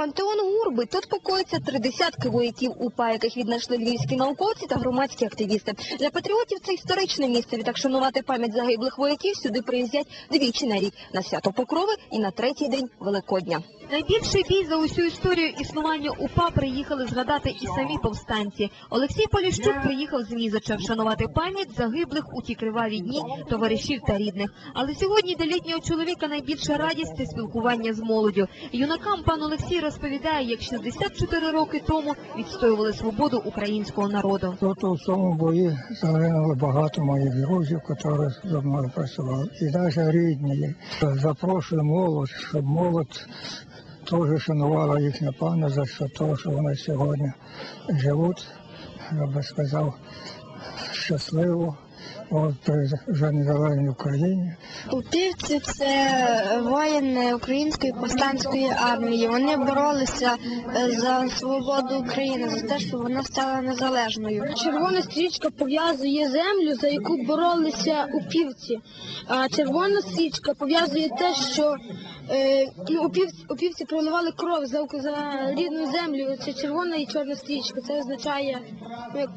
Пантеон Гурби тут покоїться три десятки вояків УПА, яких віднайшли львівські науковці та громадські активісти. Для патріотів це історичне місце. Відтак шанувати пам'ять загиблих вояків сюди приїздять двічі на рік на свято Покрови і на третій день Великодня. Найбільший бій за усю історію існування УПА приїхали згадати і самі повстанці. Олексій Поліщук приїхав з Мізоча вшанувати пам'ять загиблих у ті криваві дні товаришів та рідних. Але сьогодні для літнього чоловіка найбільша радість це спілкування з молоддю. Юнакам пан Олексій розповідає, як 64 роки тому відстоювали свободу українського народу. Тут у цьому бої загинуло багато моїх друзів, які зі мною працювали. І навіть рідні. Запрошую молодь, щоб молодь теж шанувала їхню пам'ять за що того, що вони сьогодні живуть, я би сказав, щасливо. От незалежній Україні. Упівці це воїни української повстанської армії. Вони боролися е, за свободу України, за те, щоб вона стала незалежною. Червона стрічка пов'язує землю, за яку боролися упівці. А червона стрічка пов'язує те, що е, ну, упівці, упівці проливали кров за, за рідну землю. Це червона і чорна стрічка. Це означає ну, як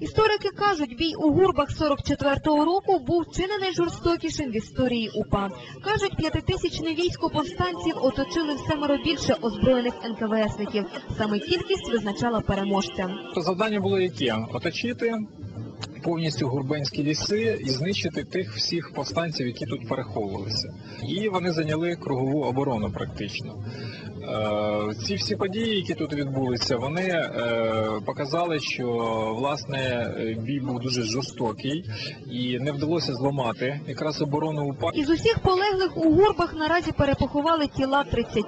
Історики кажуть, бій у гурбах 44-го року був чи не найжорстокішим в історії УПА. Кажуть, п'ятитисячне військо повстанців оточили в семеро більше озброєних НКВСників. Саме кількість визначала переможця. Завдання було яке? Оточити повністю гурбенські ліси і знищити тих всіх повстанців, які тут переховувалися. І вони зайняли кругову оборону практично. Е, Ці всі події, які тут відбулися, вони е, показали, що власне бій був дуже жорстокий і не вдалося зламати якраз оборону УПА. Із усіх полеглих у гурбах наразі перепоховали тіла 30.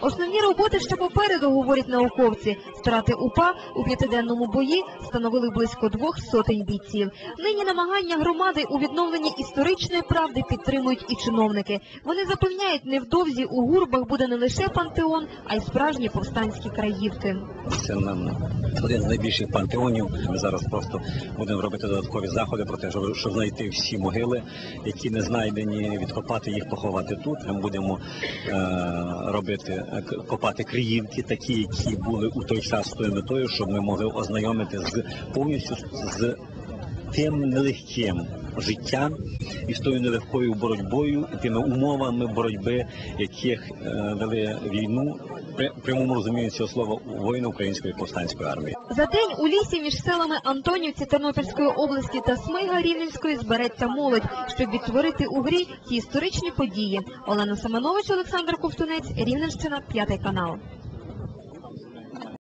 Основні роботи ще попереду, говорять науковці. Втрати УПА у п'ятиденному бої становили близько двох сотень бійців. Нині намагання громади у відновленні історичної правди підтримують і чиновники. Вони запевняють, невдовзі у гурбах буде не лише пантеон, а й справжні повстанські краївки. Це нам один з найбільших пантеонів. Ми зараз просто будемо робити додаткові заходи про те, щоб, знайти всі могили, які не знайдені, відкопати їх, поховати тут. Ми будемо е, робити е, копати криївки, такі, які були у той час з тою метою, щоб ми могли ознайомити з повністю з тим нелегким життям і з тою нелегкою боротьбою, тими умовами боротьби, яких е, вели війну прямому розумінні цього слова воїни української повстанської армії. За день у лісі між селами Антонівці Тернопільської області та Смига Рівненської збереться молодь, щоб відтворити у грі ті історичні події. Олена Семенович, Олександр Ковтунець, Рівненщина, п'ятий канал.